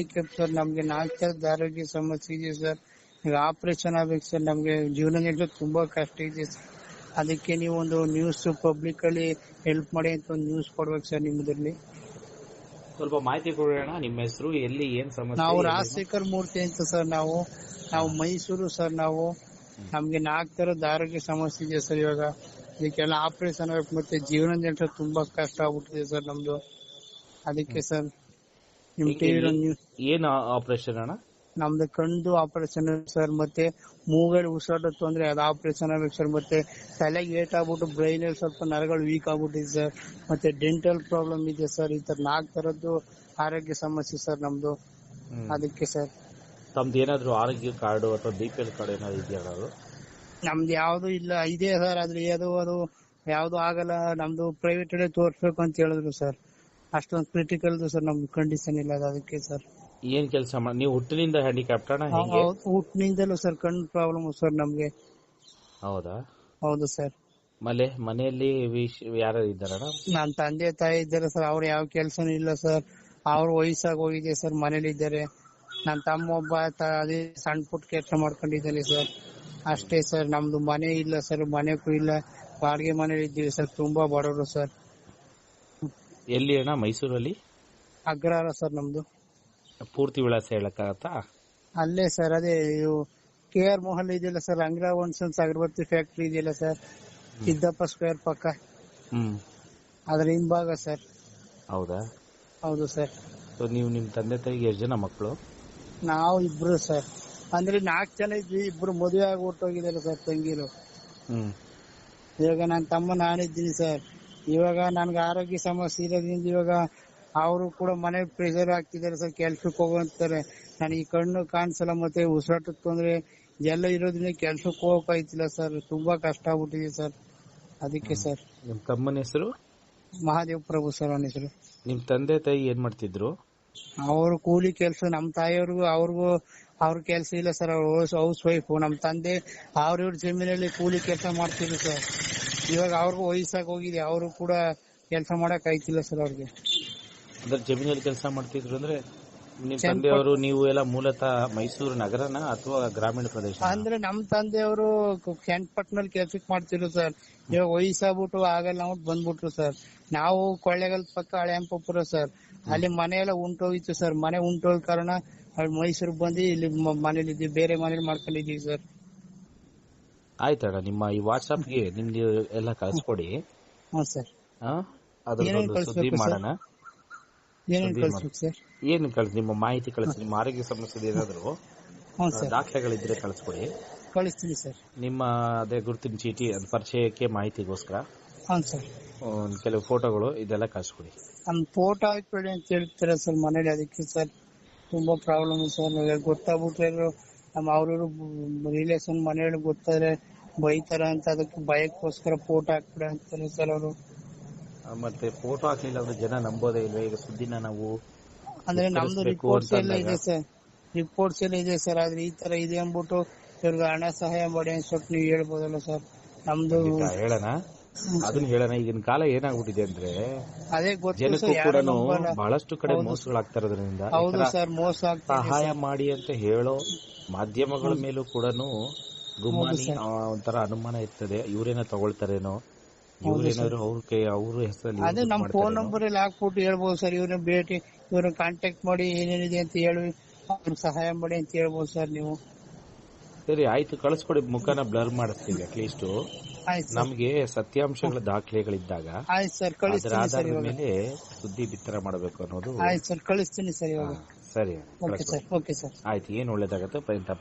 Handicap sir. ನಮ್ಗೆ ನಾಲ್ಕು ತರದ್ ಆರೋಗ್ಯ ಸಮಸ್ಯೆ ಇದೆ ಸರ್. ಈಗ ಆಪರೇಷನ್ ಆಗ್ಬೇಕು ಸರ್. ನಮ್ಗೆ ಜೀವನ ನಡೆಸೋದು ತುಂಬಾ ಕಷ್ಟ ಇದೆ ಸರ್. ಅದಕ್ಕೆ ನೀವು ಒಂದು ನ್ಯೂಸ್ ಪಬ್ಲಿಕ್ ಅಲ್ಲಿ ಹೆಲ್ಪ್ ಮಾಡಿ ಅಂತ ಒಂದು ನ್ಯೂಸ್ ಕೊಡ್ಬೇಕು ಸರ್ ನಿಮ್ಮದ್ರಲ್ಲಿ. ಸ್ವಲ್ಪ ಮಾಹಿತಿ ಕೊಡೋಣ. ನಿಮ್ಮ ಹೆಸರು ಎಲ್ಲಿ ಏನ್ ಸಮಸ್ಯೆ ನಾವು ರಾಜಶೇಖರ್ ಮೂರ್ತಿ ಅಂತ ಸರ್ ನಾವು. ನಾವು ಮೈಸೂರು ಸರ್ ನಾವು. ನಮ್ಗೆ ನಾಲ್ಕು ತರದ ಆರೋಗ್ಯ ಸಮಸ್ಯೆ ಇದೆ ಸರ್ ಇವಾಗ. ಇದಕ್ಕೆಲ್ಲ ಆಪರೇಷನ್ ಆಗ್ಬೇಕು ಮತ್ತೆ ಜೀವನ ನಡೆಸೋದು ತುಂಬಾ ಕಷ್ಟ ಆಗ್ಬಿಟ್ಟಿದೆ ಸರ್ ನಮ್ದು. ಅದಕ್ಕೆ ಸರ್ ನಿಮ್ ಟಿವಿ ಏನ್- ಏನ್ ಆಪರೇಷನ್ ಅಣ್ಣ? ನಮ್ದು ಕಣ್ದು ಆಪರೇಷನ್ ಸರ್ ಮತ್ತೆ ಮೂಗಲ್ಲಿ ಉಸಿರಾಟ ತೊಂದ್ರೆ ಅದು ಆಪರೇಷನ್ ಆಗ್ಬೇಕು ಸರ್ ಮತ್ತೆ ತಲೆಗೆ ಏಟ್ ಆಗ್ಬಿಟ್ಟು ಬ್ರೈನ್ ಅಲ್ಲಿ ಸ್ವಲ್ಪ ನರಗಳು ವೀಕ್ ಆಗ್ಬಿಟ್ಟಿದೆ ಸರ್ ಮತ್ತೆ ಡೆಂಟಲ್ ಪ್ರಾಬ್ಲಮ್ ಇದೆ ಸರ್ ಈ ತರ ನಾಲ್ಕು ತರದ್ದು ಆರೋಗ್ಯ ಸಮಸ್ಯೆ ಸರ್ ನಮ್ದು. ಅದಕ್ಕೆ ಸರ್ ತಮ್ದು ಏನಾದ್ರು ಆರೋಗ್ಯ ಕಾರ್ಡ್ ಅಥವಾ ಬಿ ಪಿ ಎಲ್ ಕಾರ್ಡ್ ಏನಾದ್ರು ಇದೆಯಾ ಅದು? ನಮ್ದು ಯಾವ್ದು ಇಲ್ಲ ಇದೆ ಸರ್ ಆದ್ರೆ ಅದು ಅದು ಯಾವ್ದು ಆಗಲ್ಲ ನಮ್ದು ಪ್ರೈವೇಟ್ ಅಲ್ಲೇ ತೋರ್ಸ್ಬೇಕು ಅಂತ ಹೇಳಿದ್ರು ಸರ್ ಅಷ್ಟೊಂದು ಕ್ರಿಟಿಕಲ್ ಸರ್ ನಮ್ದು ಕಂಡೀಷನ್ ಇಲ್ಲ ಅದು ಅದಕ್ಕೆ ಸರ್ ಏನ್ ಕೆಲಸ ಮಾಡಿ ನೀವು ಹುಟ್ಟಿನಿಂದ ಹ್ಯಾಂಡಿಕ್ಯಾಪ್ಟ್ ಹೆಂಗೆ? ಊಟನಿಂದಲೂ ಸರ್ ಕಣ್ಣು ಪ್ರಾಬ್ಲಮ್ ಸರ್ ನಮ್ಗೆ. ಹೌದಾ? ಹೌದು ಸರ್ ಮಲೆ ಮನೆಯಲ್ಲಿ ಯಾರು ಇದ್ದಾರ ನನ್ ತಂದೆ ತಾಯಿ ಇದ್ದಾರೆ ಸರ್ ಅವ್ರು ಯಾವ ಕೆಲ್ಸನೂ ಇಲ್ಲ ಸರ್ ಅವ್ರ ವಯಸ್ಸಾಗಿ ಹೋಗಿದೆ ಸರ್ ಮನೇಲಿ ಇದ್ದಾರೆ. ನನ್ ತಮ್ಮ ಒಬ್ಬ ಅದೇ ಸಣ್ಣ ಪುಟ್ಟ ಕೆಲಸ ಮಾಡ್ಕೊಂಡಿದ್ದಾನೆ ಸರ್ ಅಷ್ಟೇ ಸರ್ ನಮ್ದು ಮನೆ ಇಲ್ಲ ಸರ್ ಮನೆಗೂ ಇಲ್ಲ. ಬಾಡಿಗೆ ಮನೇಲಿ ಇದ್ದೀವಿ ಸರ್ ತುಂಬಾ ಬಡವರು ಸರ್ ಎಲ್ಲಿ ಅಣ್ಣ? ಮೈಸೂರಲ್ಲಿ? ಅಗ್ರಹಾರ ಸರ್ ನಮ್ದು. ಪೂರ್ತಿ ವಿಳಾಸ ಹೇಳಕ್ಕಾಗತ್ತಾ? ಅಲ್ಲೇ ಸರ್ ಅದೇ ಕೆ ಆರ್ ಮೋಹನ್ ಇದೆಯಲ್ಲ ಸರ್ ಅಂಗ್ರಾ ಒನ್ಸನ್ಸ್ ಅಗರಬತ್ತಿ ಫ್ಯಾಕ್ಟ್ರಿ ಇದೆಯಲ್ಲ ಸರ್ ಸಿದ್ದಪ್ಪ ಸ್ಕ್ವೇರ್ ಪಕ್ಕ. ಹ್ಮ್. ಅದ್ರ ಹಿಂಭಾಗ ಸರ್. ಹೌದಾ? ಹೌದು ಸರ್. ಸೊ ನೀವು ನಿಮ್ ತಂದೆ ತಾಯಿಗೆ ಎಷ್ಟು ಜನ ಮಕ್ಕಳು? ನಾವು ಇಬ್ರು ಸರ್. ಅಂದ್ರೆ ನಾಲ್ಕು ಜನ ಇದ್ವಿ ಇಬ್ರು ಮದುವೆ ಆಗಿ ಹೊರ್ಟೋಗಿದ್ದಾರೆ ಸರ್ ತಂಗಿರು. ಹ್ಮ್. ಇವಾಗ ನನ್ನ ತಮ್ಮ ನಾನಿದ್ದೀನಿ ಸರ್. ಇವಾಗ ನನ್ಗೆ ಆರೋಗ್ಯ ಸಮಸ್ಯೆ ಇರೋದ್ರಿಂದ ಇವಾಗ ಅವರು ಕೂಡ ಮನೆ ಪ್ರೆಷರ್ ಆಗ್ತಿದ್ದಾರೆ ಸರ್ ಕೆಲ್ಸಕ್ಕೆ ಹೋಗಂತಾರೆ ನನಗೆ ಕಣ್ಣು ಕಾಣಿಸಲ್ಲ ಮತ್ತೆ ಉಸಿರಾಟಕ್ಕೆ ತೊಂದ್ರೆ ಎಲ್ಲ ಇರೋದ್ರಿಂದ ಕೆಲ್ಸಕ್ಕೆ ಹೋಗಕ್ ಆಯ್ತಿಲ್ಲ ಸರ್ ತುಂಬಾ ಕಷ್ಟ ಆಗ್ಬಿಟ್ಟಿದೆ ಸರ್ ಅದಕ್ಕೆ ಸರ್ ನಿಮ್ ತಮ್ಮನ ಹೆಸರು? ಮಹಾದೇವ್ ಪ್ರಭು ಸರ್ ಅವನ ಹೆಸರು. ನಿಮ್ ತಂದೆ ತಾಯಿ ಏನ್ ಮಾಡ್ತಿದ್ರು? ಅವರು ಕೂಲಿ ಕೆಲಸ ನಮ್ ತಾಯಿಯವ್ರಿಗೂ ಅವ್ರಿಗೂ ಅವ್ರ ಕೆಲಸ ಇಲ್ಲ ಸರ್ ಅವ್ರ ಹೌಸ್ ವೈಫ್ ನಮ್ ತಂದೆ ಅವ್ರ ಇವ್ರ ಜಮೀನಲ್ಲಿ ಕೂಲಿ ಕೆಲಸ ಮಾಡ್ತಿದ್ರು ಸರ್ ಇವಾಗ ಅವ್ರಿಗೂ ವಯಸ್ಸಾಗಿ ಹೋಗಿದೆ ಅವರು ಕೂಡ ಕೆಲಸ ಮಾಡಕ್ ಆಯ್ತಿಲ್ಲ ಸರ್ ಅವ್ರಿಗೆ. ಅಂದ್ರೆ ಜಮೀನಲ್ಲಿ ಕೆಲಸ ಮಾಡ್ತಿದ್ರು ಅಂದ್ರೆ ನಿಮ್ ತಂದೆ ತಂದೆಯವರು ನೀವು ಎಲ್ಲ ಮೂಲತಃ ಮೈಸೂರು ನಗರನ ಅಥವಾ ಗ್ರಾಮೀಣ ಪ್ರದೇಶ ಅಂದ್ರೆ ನಮ್ ತಂದೆಯವರು ಕೆಂಪಟ್ನಲ್ಲಿ ಕೆಲ್ಸಕ್ ಮಾಡ್ತಿದ್ರು ಸರ್. ಇವಾಗ ವಯಸ್ಸಾಗ್ಬಿಟ್ಟು ಆಗಲ್ಲ ಅಂದ್ಬಿಟ್ಟು ಬಂದ್ಬಿಟ್ರು ಸರ್. ನಾವು ಕೊಳ್ಳೇಗಾಲ ಪಕ್ಕ ಹಳೆಂಪುರ ಸರ್. ಅಲ್ಲಿ ಮನೆ ಎಲ್ಲ ಉಂಟೋಗಿತ್ತು ಸರ್. ಮನೆ ಉಂಟೋದ ಕಾರಣ ಮೈಸೂರ್ ಮೈಸೂರಿಗೆ ಬಂದು ಇಲ್ಲಿ ಮನೇಲಿ ಇದ್ದೀವಿ ಬೇರೆ ಮನೇಲಿ ಮಾಡ್ಕೊಂಡಿದೀವಿ ಸರ್. ಆಯ್ತಣ್ಣ ನಿಮ್ಮ ಈ ವಾಟ್ಸ್ಆಪ್ಗೆ ನಿಮ್ದು ಎಲ್ಲ ಕಳ್ಸ್ಕೊಡಿ. ಸರ್. ಸುದ್ದಿ? ಮಾಡೋಣ. ಏನ್ ಕಳ್ಸಿ ನಿಮ್ಮ ಮಾಹಿತಿ ಕಳಿಸಿ ನಿಮ್ಮ ಆರೋಗ್ಯ ಸಮಸ್ಯೆ ಏನಾದ್ರು? ದಾಖಲೆಗಳಿದ್ರೆ ಕಳಿಸ್ಕೊಡಿ. ಕಳಿಸ್ತೀನಿ ಸರ್. ನಿಮ್ಮ ಅದೇ ಗುರುತಿನ ಚೀಟಿ ಪರಿಚಯಕ್ಕೆ ಮಾಹಿತಿಗೋಸ್ಕರ. ಸರ್. ಕೆಲವು ಫೋಟೋಗಳು ಇದೆಲ್ಲ ಕಳಿಸ್ಕೊಡಿ. ನಮ್ ಫೋಟೋ ಹಾಕ್ಬೇಡಿ ಅಂತ ಹೇಳ್ತೀರಾ ಸರ್ ಮನೇಲಿ ಅದಕ್ಕೆ ಸರ್. ತುಂಬಾ ಪ್ರಾಬ್ಲಮ್ ಸರ್. ಗೊತ್ತಾಗ್ಬಿಟ್ರೆ ನಮ್ಮ ಅವ್ರವ್ರು ರಿಲೇಷನ್ ಮನೆಯೊಳಗೆ ಗೊತ್ತಾದ್ರೆ ಬೈತಾರ ಅಂತ ಅದಕ್ಕೆ ಭಯಕ್ಕೋಸ್ಕರ ಫೋಟೋ ಹಾಕ್ಬಿಡ ಅಂತಾರೆ ಸರ್ ಅವರು. ಮತ್ತೆ ಫೋಟೋ ಹಾಕ್ಲಿಲ್ಲ ಅಂದ್ರೆ ಜನ ನಂಬೋದೇ ಇಲ್ವಾ? ಈಗ ಸುದ್ದಿನ ನಾವು ಅಂದ್ರೆ ನಮ್ದು ರಿಪೋರ್ಟ್ಸ್ ಎಲ್ಲ ಇದೆ. ಸರ್. ರಿಪೋರ್ಟ್ಸ್ ಎಲ್ಲ ಇದೆ ಸರ್. ಆದ್ರೆ ಈ ತರ ಇದೆ ಅಂದ್ಬಿಟ್ಟು ಇವ್ರಿಗೆ ಹಣ ಸಹಾಯ ಮಾಡಿ ಸ್ವಲ್ಪ ನೀವು ಹೇಳ್ಬೋದಲ್ಲ ಸರ್. ನಮ್ದು ಹೇಳೋಣ. ಅದನ್ನ ಹೇಳೋಣ ಈಗಿನ ಕಾಲ ಏನಾಗ್ಬಿಟ್ಟಿದೆ ಅಂದ್ರೆ ಅದೇ ಗೊತ್ತು ಜನಕ್ಕೂ ಕೂಡ ಬಹಳಷ್ಟು ಕಡೆ ಮೋಸಗಳು ಮೋಸಗಳಾಗ್ತಾ ಇರೋದ್ರಿಂದ ಹೌದು ಸರ್ ಮೋಸ ಆಗ್ತಿದೆ. ಸಹಾಯ ಮಾಡಿ ಅಂತ ಹೇಳೋ ಮಾಧ್ಯಮಗಳ ಮೇಲೂ ಕೂಡ ಗುಮ್ಮಾನಿ ಒಂಥರ ಅನುಮಾನ ಇರ್ತದೆ. ಇವ್ರೇನ ತಗೊಳ್ತಾರೇನೋ? ಇವ್ರೇನಾದ್ರು ಅವ್ರ ಕೈ ಅವ್ರ ಹೆಸರಲ್ಲಿ ಅದೇ ನಮ್ ಫೋನ್ ನಂಬರ್ ಅಲ್ಲಿ ಹಾಕ್ಬಿಟ್ಟು ಹೇಳ್ಬೋದು ಸರ್ ಇವ್ರನ್ನ ಭೇಟಿ ಇವ್ರನ್ನ ಕಾಂಟ್ಯಾಕ್ಟ್ ಮಾಡಿ ಏನೇನಿದೆ ಅಂತ ಹೇಳಿ ಅವ್ರಿಗೆ ಸಹಾಯ ಮಾಡಿ ಅಂತ ಹೇಳ್ಬೋದು ಸರ್ ನೀವು. ಸರಿ ಆಯ್ತು ಕಳಿಸ್ಕೊಡಿ ಮುಖನ ಬ್ಲರ್ ಮಾಡಿಸ್ತೀವಿ ಅಟ್ಲೀಸ್ಟ್ ನಮ್ಗೆ ಸತ್ಯಾಂಶಗಳ ದಾಖಲೆಗಳಿದ್ದಾಗ ಅದರ ಆಧಾರದ ಮೇಲೆ ಸುದ್ದಿ ಬಿತ್ತರ ಮಾಡಬೇಕು ಅನ್ನೋದು ಸರ್ ಕಳಿಸ್ತೀನಿ ಸರ್ ಇವಾಗ. ಸರಿ. Okay sir okay sir. ಆಯ್ತು ಏನ್ ಒಳ್ಳೇದಾಗತ್ತೆ ಪ್ರಯತ್ನ